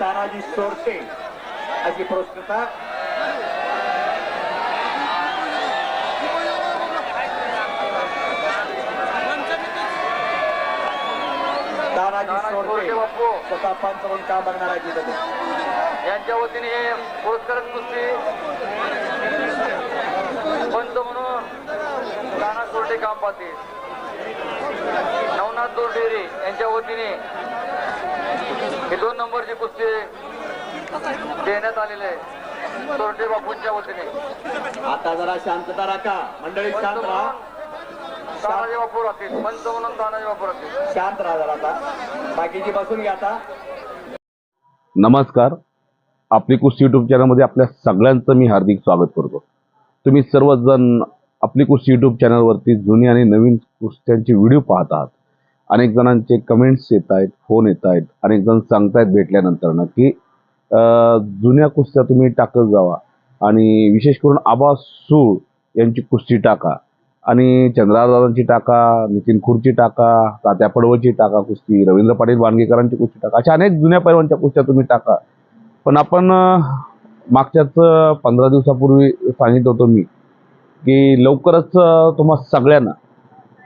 तानाजी सोरटे अशी पुरस्कृता तानाजी सोरटे स्वतः पंच म्हणून काम बघणार आहे तिथे यांच्या वतीने हे पुरस्कार कुस्ती पंच म्हणून राणा सोरटे काम पाहतील नवनाथ दोरडेरे यांच्या वतीने हे दोन नंबरची कुस्ती देण्यात आलेले आहे. सोरटे बापूंच्या वतीने. आता जरा शांतता राखा. मंडळी शांत राहा. तानाजी बापू राहतील पंच म्हणून तानाजी बापू राहतील शांत राहा जरा आता. बाकीची बसून घ्या आता. नमस्कार. आपली कुस्ती यूट्यूब चॅनलमध्ये आपल्या सगळ्यांचं मी हार्दिक स्वागत करतो. तुम्ही सर्वजण आपली कुस्ती यूट्यूब चॅनलवरती जुनी आणि नवीन कुस्त्यांचे व्हिडिओ पाहत आहात अनेक जणांचे कमेंट्स येत आहेत फोन येत आहेत. अनेक जण सांगतायत भेटल्यानंतर ना की जुन्या कुस्त्या तुम्ही टाकत जावा आणि विशेष करून आबा सूळ यांची कुस्ती टाका आणि चंद्रादादांची टाका नितीन खुर्ची टाका तात्या पडवळची टाका कुस्ती रवींद्र पाटील बांदगेकरांची कुस्ती टाका. अशा अनेक जुन्या पैलवानच्या कुस्त्या तुम्ही टाका. पण आपण मागच्याच पंधरा दिवसापूर्वी सांगितलं होतं मी की लवकरच तुम्हाला तुम्हा सगळ्यांना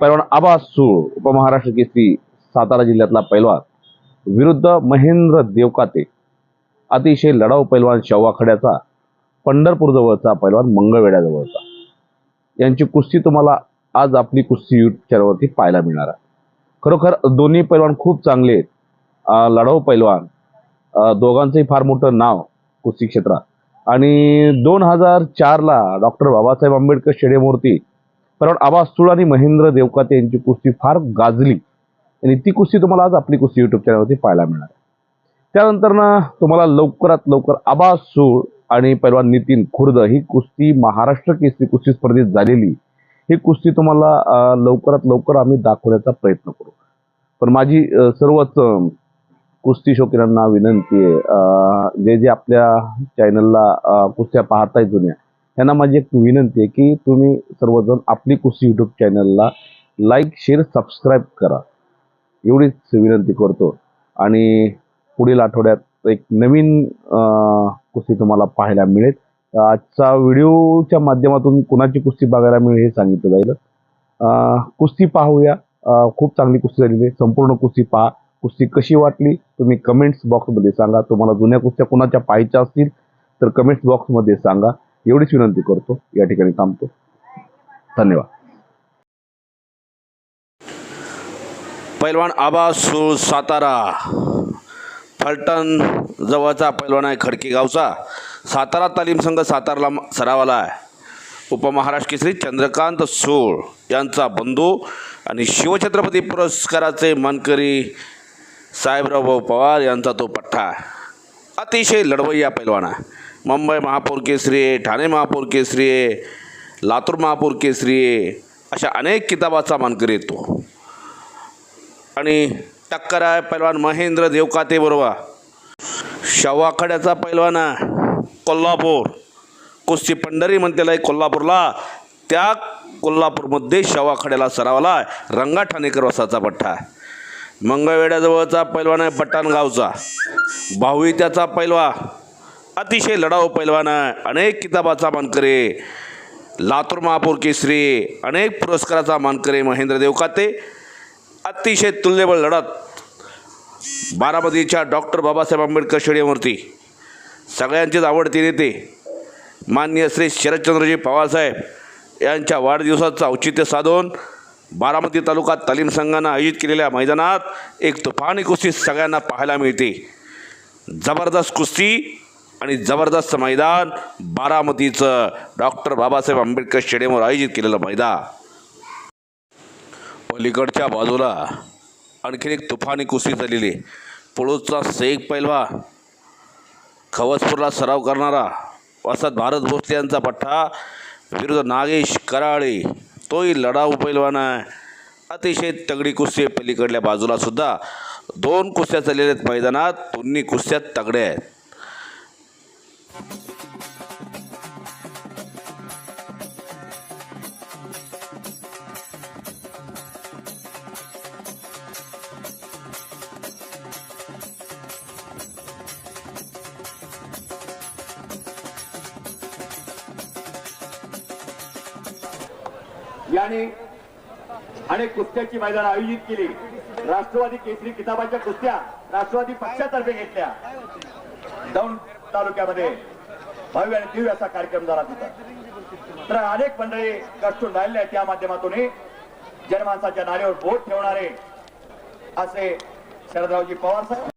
पैलवान आबा सूळ उपमहाराष्ट्र केसरी सातारा जिल्ह्यातला पैलवान. विरुद्ध महेंद्र देवकाते. अतिशय लढाऊ पैलवान शवाखड्याचा पंढरपूर जवळचा पैलवान मंगळवेड्याजवळचा. यांची कुस्ती तुम्हाला आज आपली कुस्ती यूट्यूब चॅनलवरती पाहायला मिळणार आहे. खरोखर दोन्ही पैलवान खूप चांगले आहेत. लढाऊ पैलवान दोघांचंही फार मोठं नाव कुस्ती क्षेत्रात. आणि दोन हजार चारला डॉक्टर बाबासाहेब आंबेडकर स्टेडियमवरती कारण आबा सुळ आणि महेंद्र देवकाते यांची कुस्ती फार गाजली. आणि ती कुस्ती तुम्हाला आज आपली कुस्ती यूट्यूब चॅनलवरती पाहायला मिळणार आहे. त्यानंतर ना तुम्हाला लवकरात लवकर आबा सूळ आणि पैलवान नितीन खुर्द ही कुस्ती महाराष्ट्र केसरी कुस्ती स्पर्धेत झालेली. ही कुस्ती तुम्हाला लवकरात लवकर आम्ही दाखवण्याचा प्रयत्न करू. पण माझी सर्वच कुस्ती शौकीनांना विनंती आहे जे जे आपल्या चॅनलला कुस्त्या पाहताय जुन्या त्यांना माझी एक विनंती आहे की तुम्ही सर्वजण आपली कुस्ती यूट्यूब चॅनलला लाईक शेअर सबस्क्राईब करा. एवढीच विनंती करतो. आणि पुढील आठवड्यात एक नवीन कुस्ती तुम्हाला पाहायला मिळेल. आजचा व्हिडिओच्या माध्यमातून कुणाची कुस्ती बघायला मिळेल हे सांगितलं जाईल. कुस्ती पाहूया. खूप चांगली कुस्ती झालेली आहे. संपूर्ण कुस्ती पहा. कुस्ती कशी वाटली तुम्ही कमेंट्स बॉक्समध्ये सांगा. तुम्हाला जुन्या कुस्त्या कुणाच्या पाहायच्या असतील तर कमेंट्स बॉक्समध्ये सांगा. एवढीच विनंती करतो या ठिकाणी थांबतो. धन्यवाद. पैलवान आबा सूळ सातारा फलटण जवळचा पैलवान आहे खडकी गावचा. सातारा तालीम संघ साताराला सरावाला आहे. उपमहाराष्ट्र केसरी चंद्रकांत सूळ यांचा बंधू आणि शिवछत्रपती पुरस्काराचे मानकरी साहेबराव भाऊ पवार यांचा तो पठ्ठा आहे. अतिशय लढवय्या पैलवान आहे. मुंबई महापौर केसरी आहे ठाणे महापौर केसरी आहे लातूर महापौर केसरी आहे अशा अनेक किताबाचा मानकरी येतो. आणि टक्कर आहे पैलवान महेंद्र देवकाते बरोबर. शवाखड्याचा पैलवान आहे कोल्हापूर. कुस्ती पंढरी म्हणतेला आहे कोल्हापूरला. त्या कोल्हापूरमध्ये शवाखड्याला सरावला आहे रंगा ठाणेकर वसाचा पठ्ठा आहे. मंगळवेड्याजवळचा पैलवान आहे पट्टाणगावचा. गावचा त्याचा पैलवा. अतिशय लढाऊ पैलवान अनेक किताबाचा मानकरे लातूर महापौर केसरी अनेक पुरस्काराचा मानकरे महेंद्र देवकाते अतिशय तुल्यबळ लढत बारामतीच्या डॉक्टर बाबासाहेब आंबेडकर स्टेडियमवरती. सगळ्यांचेच आवडते नेते. माननीय श्री शरदचंद्रजी पवारसाहेब यांच्या वाढदिवसाचं औचित्य साधून बारामती तालुका तालीम संघानं आयोजित केलेल्या मैदानात एक तुफानी कुस्ती सगळ्यांना पाहायला मिळते. जबरदस्त कुस्ती आणि जबरदस्त मैदान बारामतीचं. डॉक्टर बाबासाहेब आंबेडकर स्टेडियमवर आयोजित केलेलं मैदान. पलीकडच्या बाजूला आणखीन एक तुफानी कुस्ती झालेली. पुळूचा पळूचा शेख पैलवा. खवसपूरला सराव करणारा वसत भारत भोसले यांचा पठ्ठा विरुद्ध नागेश कराळे. तोही लढाऊ पैलवान आहे. अतिशय तगडी कुस्ती आहे पलीकडल्या बाजूला सुद्धा. दोन कुस्त्या चाललेल्या आहेत मैदानात. दोन्ही कुस्त्या तगड्या आहेत. याने अनेक कुस्त्याची मैदान आयोजित केली. राष्ट्रवादी केसरी किताबाच्या कुस्त्या राष्ट्रवादी पक्षातर्फे घेतल्या. जाऊन तालुक्यामध्ये भव्य आणि दिव्य असा कार्यक्रम झाला तिथं तर अनेक मंडळी कष्टून राहिले आहेत त्या माध्यमातून जनमानसाच्या नारेवर बोट ठेवणारे असे शरदरावजी पवार साहेब.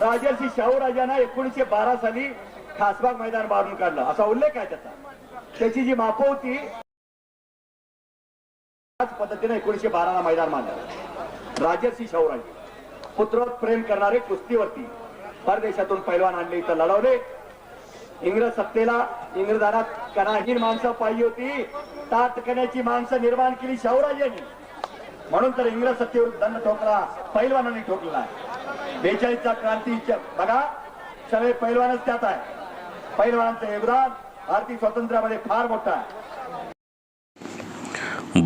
राजर्षी शाहू राजांना एकोणीशे बारा साली खासबाग मैदान मारून काढलं. असा उल्लेख आहे त्याचा. त्याची जी माप होती त्याच पद्धतीने एकोणीशे बाराला मैदान बांधलं राजर्षी शाहूराजे पुत्रवत प्रेम करणारे कुस्तीवरती परदेशातून पैलवान आणले इथं लढवले. इंग्रज सत्तेला इंग्रजांना कणाहीन माणसं पाहिजे होती. तातकण्याची माणसं निर्माण केली शाहूराजांनी म्हणून तर इंग्रज सत्तेवर दंड ठोकला पैलवानांनी ठोकला. बेचाळीसचा क्रांतीच्या बघा सगळे पैलवानच त्यात आहे. पैलवानांचं योगदान भारतीय स्वातंत्र्यामध्ये फार मोठं आहे.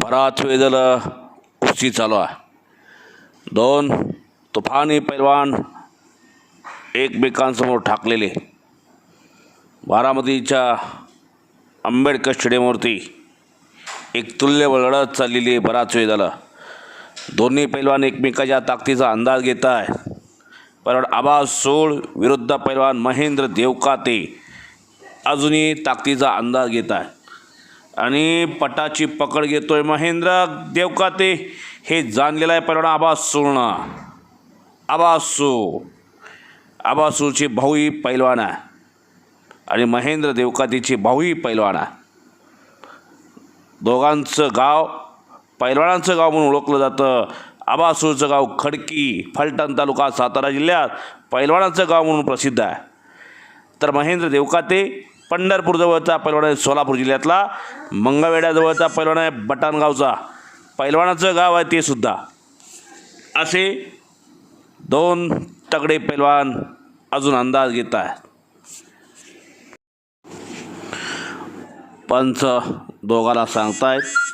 बराच वेळ झालं कुस्ती चालू आहे. दोन तुफानी पैलवान एकमेकांसमोर ठाकलेले. बारामतीच्या आंबेडकर स्टेडियमवरती एक तुल्य लढत चाललेली आहे बराच वेळ झाला. दोन्ही पैलवान एकमेकाच्या ताकदीचा अंदाज घेत आहे पैलवान आबा सोळ विरुद्ध पैलवान महेंद्र देवकाते. अजूनही ताकदीचा अंदाज घेत आहे. आणि पटाची पकड घेतो आहे महेंद्र देवकाते. हे जाणलेलं आहे पैलवान आबा सोळणं आबासू आबासूची भाऊही पैलवान आहे. आणि महेंद्र देवकातीची भाऊही पैलवान आहे. दोघांचं गाव पैलवानांचं गाव म्हणून ओळखलं जातं. आबासूरचं गाव खडकी फलटण तालुका सातारा जिल्ह्यात पैलवानाचं गाव म्हणून प्रसिद्ध आहे. तर महेंद्र देवकाते पंढरपूरजवळचा पैलवान आहे सोलापूर जिल्ह्यातला मंगळवेड्याजवळचा पैलवान आहे बटाणगावचा. पैलवानाचं गाव आहे ते सुद्धा. असे दोन तगडे पैलवान अजून अंदाज घेत आहे पंच दोघाला सांगतायत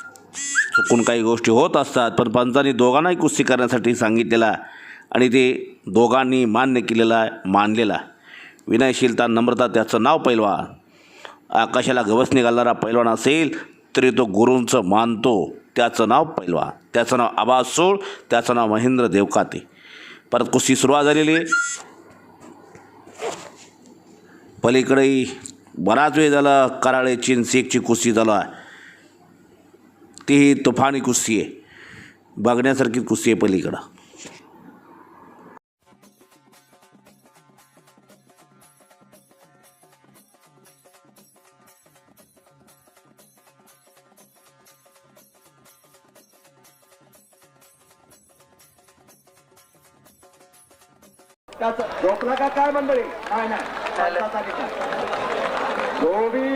चुकून काही गोष्टी होत असतात पण पंचांनी दोघांनाही कुस्ती करण्यासाठी सांगितलेला आणि ते दोघांनी मान्य केलेला मानलेला. विनयशीलता नम्रता त्याचं नाव पैलवान. आकाशाला गवसणी घालणारा पैलवान असेल तरी तो गुरूंचं मानतो. त्याचं नाव पैलवान. त्याचं नाव आबाज सोळ त्याचं नाव महेंद्र देवकाते. परत कुस्ती सुरुवात झालेली पलीकडे पलीकडेही बराच वेळ झाला कराळे चीन शेखची कुस्ती आहे. ती तुफानी कुस्ती आहे. बघण्यासारखी कुस्ती आहे पलीकडं. त्याचं झोपला का काय मंडळी? काय नाही. पंचाचा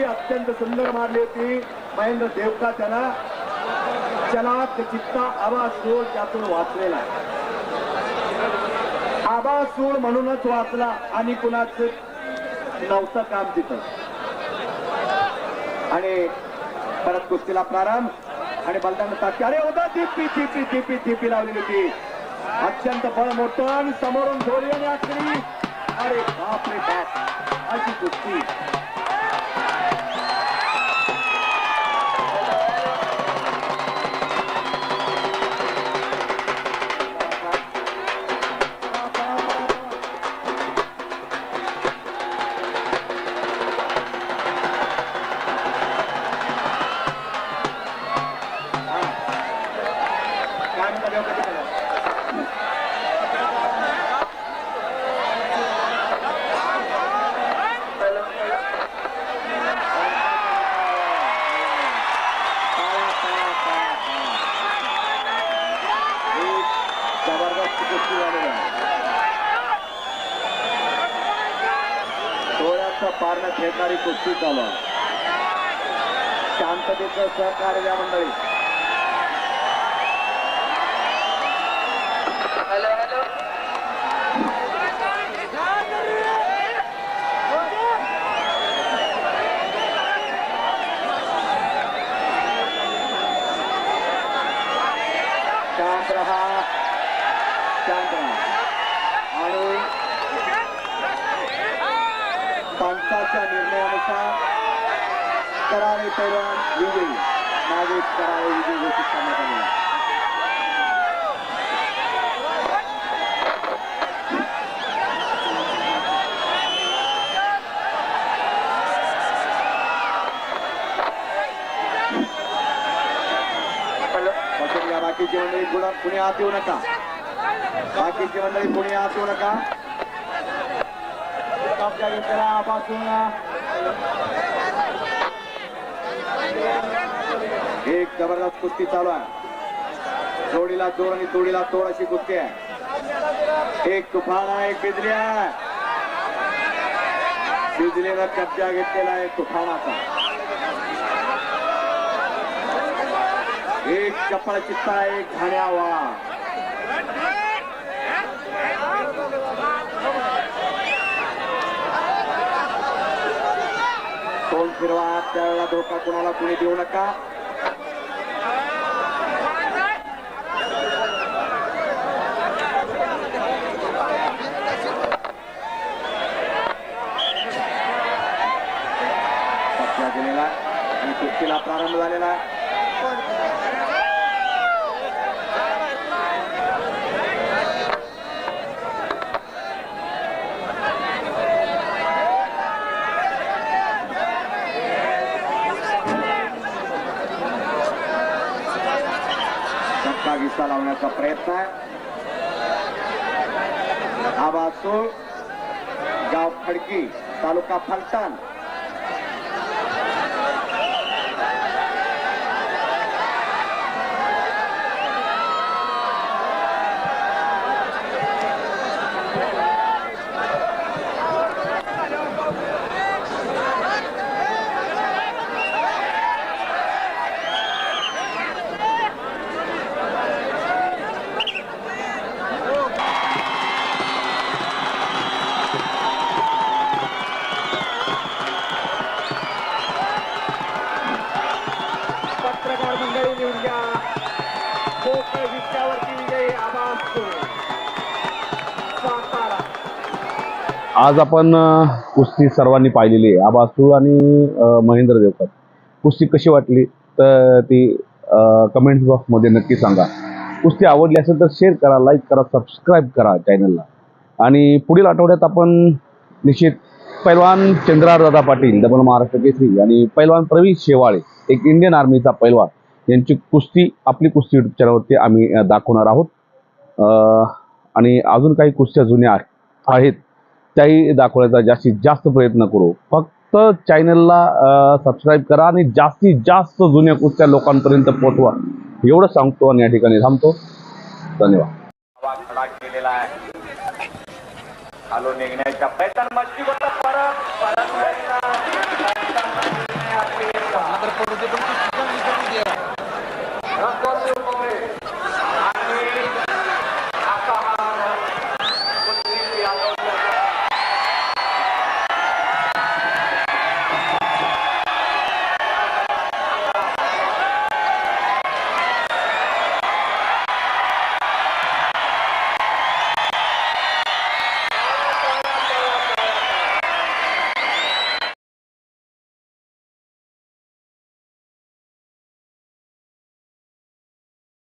अत्यंत सुंदर मारली होती. महेंद्र देवका त्याला. चलाक चित्ता आवाज सूळ त्यातून वाचलेला आहे. आवाज सूळ म्हणूनच वाचला आणि कुणाच नव्हतं काम तिथं. आणि परत कुस्तीला प्रारंभ. आणि बलदान ताकी अरे होता टिपी टिपी टिपी टिपी लावलेली होती. अत्यंत बळ मोठं समोरून धोरी आणि आखरी अरे बाप रे बाप. अशी कुस्ती. पारणं खेळणारी कुस्ती चालू शांततेचं सहकार्य या मंडळी हॅलो हॅलो शांत रहा शांत रहा आणि पक्षाच्या निर्णयानुसार कराळे पैलवान विजयी. नागेश कराळे विजयी घोषित करण्यात आले. बाकीची मंडळी कुणा आत येऊ नका. बाकीची मंडळी कुणी आत येऊ नका. कब्जा घेतलेला पासून एक जबरदस्त कुस्ती चालू आहे. जोडीला जोड आणि तोडीला तोड अशी कुस्ती आहे. एक तुफाना एक बिजली आहे. बिजलीनं कब्जा घेतलेला आहे तुफानाचा. एक चपळ चित्ता एक घाण्यावा तोंड फिरवा त्यावेळेला धोका कुणाला कुणी देऊ नका. दिलेला केलेला आणि कुस्तीला प्रारंभ झालेला आहे धक्का लावण्याचा प्रयत्न आहे हा बाजू गाव खडकी तालुका फलटण आज आपण कुस्ती सर्वांनी पाहिलेली आहे. आबासू आणि महेंद्र देवकर. कुस्ती कशी वाटली? तर ती कमेंट्स बॉक्समध्ये नक्की सांगा. कुस्ती आवडली असेल तर शेअर करा लाईक करा सबस्क्राईब करा चॅनलला आणि पुढील आठवड्यात आपण निश्चित पैलवान चंद्रारदादा पाटील डबल महाराष्ट्र केसरी आणि पैलवान प्रवीण शेवाळे एक इंडियन आर्मीचा पैलवान यांची कुस्ती आपली कुस्ती युट्यूब चॅनलवरती आम्ही दाखवणार आहोत. आणि अजून काही कुस्त्या जुन्या आहे- आहेत. त्याही दाखवण्याचा जास्तीत जास्त प्रयत्न करू. फक्त चॅनलला सबस्क्राईब करा आणि जास्तीत जास्त जुन्या कुस्त्या लोकांपर्यंत पोहोचवा. एवढं सांगतो आणि या ठिकाणी थांबतो. धन्यवाद. खडा केलेला आहे. निघण्याच्या प्रयत्न मस्ती परत परत.